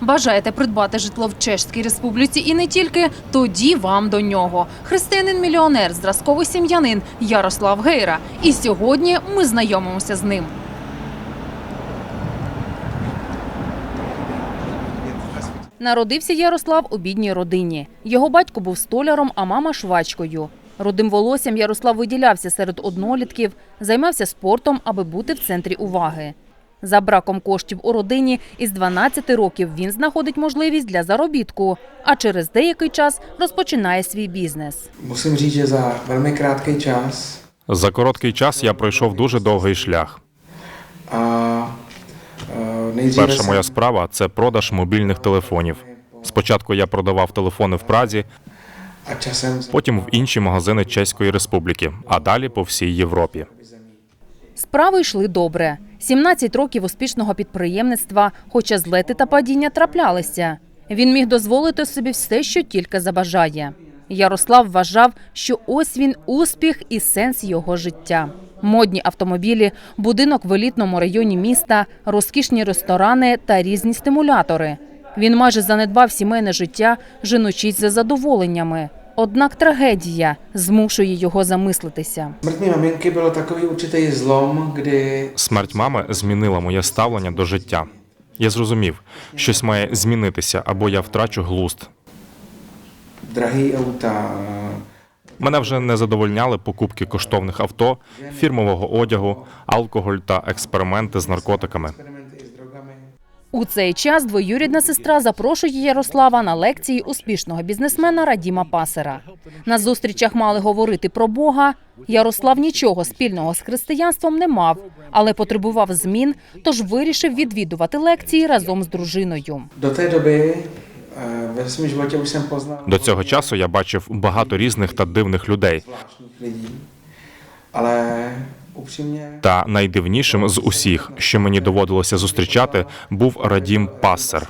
Бажаєте придбати житло в Чеській Республіці і не тільки, тоді вам до нього. Християнин-мільйонер, зразковий сім'янин Ярослав Гейра. І сьогодні ми знайомимося з ним. Народився Ярослав у бідній родині. Його батько був столяром, а мама швачкою. Родим волоссям Ярослав виділявся серед однолітків, займався спортом, аби бути в центрі уваги. За браком коштів у родині із 12 років він знаходить можливість для заробітку, а через деякий час розпочинає свій бізнес. Musím říct, že za velmi krátký čas За короткий час я пройшов дуже довгий шлях. e, Перша моя справа це продаж мобільних телефонів. Спочатку я продавав телефони в Празі, потім в інші магазини Чеської Республіки, а далі по всій Європі. Справи йшли добре. 17 років успішного підприємництва, хоча злети та падіння траплялися. Він міг дозволити собі все, що тільки забажає. Ярослав вважав, що ось він успіх і сенс його життя. Модні автомобілі, будинок в елітному районі міста, розкішні ресторани та різні стимулятори. Він майже занедбав сімейне життя, женучись за задоволеннями. Однак трагедія змушує його замислитися. Смерть мами змінила моє ставлення до життя. Я зрозумів, щось має змінитися, або я втрачу e, Мене вже не задовольняли покупки коштовних авто, фірмового одягу, алкоголь та експерименти з наркотиками. У цей час двоюрідна сестра запрошує Ярослава на лекції успішного бізнесмена Радіма Пасера. На зустрічах мали говорити про Бога. Ярослав нічого спільного з християнством не мав, але потребував змін, тож вирішив відвідувати лекції разом з дружиною. Životě už jsem poznal До цього часу я бачив багато різних та дивних людей. Lidí, Та найдивнішим з усіх, що мені доводилося зустрічати, був Радім Пассер.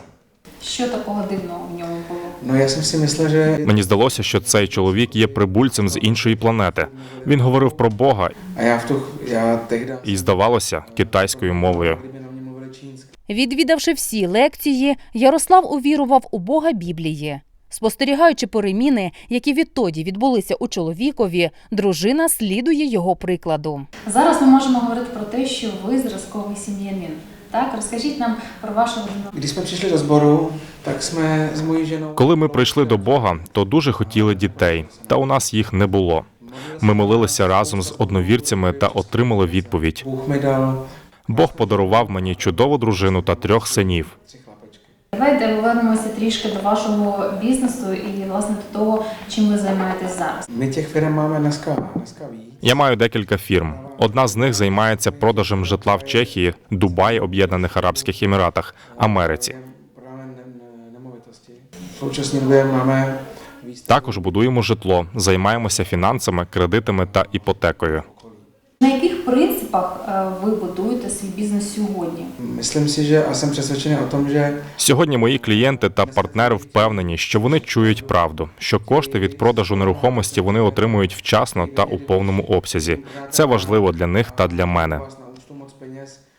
Що такого дивного в ньому було? no já jsem si myslel, Мені здалося, що цей чоловік є прибульцем з іншої планети. Він говорив про Бога a já v tu já і здавалося китайською мовою. Відвідавши всі лекції, Ярослав увірував у Бога Біблії. Спостерігаючи переміни, які відтоді відбулися у чоловікові, дружина слідує його прикладу. Зараз ми можемо говорити про те, що ви зразковий сім'янин. Так, розкажіть нам про вашу sboru, tak jsme s mojí ženou Коли ми прийшли до Бога, то дуже хотіли дітей, та у нас їх не було. Ми молилися разом з одновірцями та отримали відповідь. Бог подарував мені чудову дружину та трьох синів. Давайте повернемося трішки до вашого бізнесу і власне до того, чим ви займаєтесь зараз. Firm máme dneska, dneska. Я маю декілька фірм. Одна з них займається продажем житла в Чехії, Дубаї, Об'єднаних Арабських Еміратах, Америці. Також будуємо житло, займаємося фінансами, кредитами та іпотекою. На яких принципах е, ви будуєте свій бізнес сьогодні? Myslím si, že a jsem přesvědčený o tom, že Сьогодні мої клієнти та партнери впевнені, що вони чують правду, що кошти від продажу нерухомості вони отримують вчасно та у повному обсязі. Це важливо для них та для мене.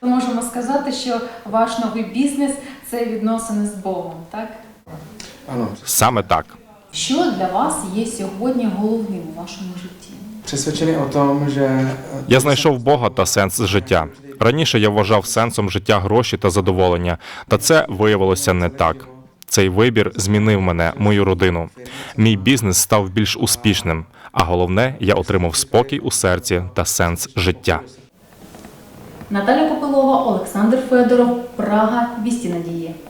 Ми можемо сказати, що ваш новий бізнес це відносини з Богом. Так Саме так. що для вас є сьогодні головним у вашому житті? Eh, Я знайшов Бога та сенс життя. Раніше я вважав сенсом життя гроші та задоволення, та це виявилося не так. Цей вибір змінив мене, мою родину. Мій бізнес став більш успішним, а головне, я отримав спокій у серці та сенс життя. Наталя Копилова, Олександр Федоров, Прага, Вісті Надії.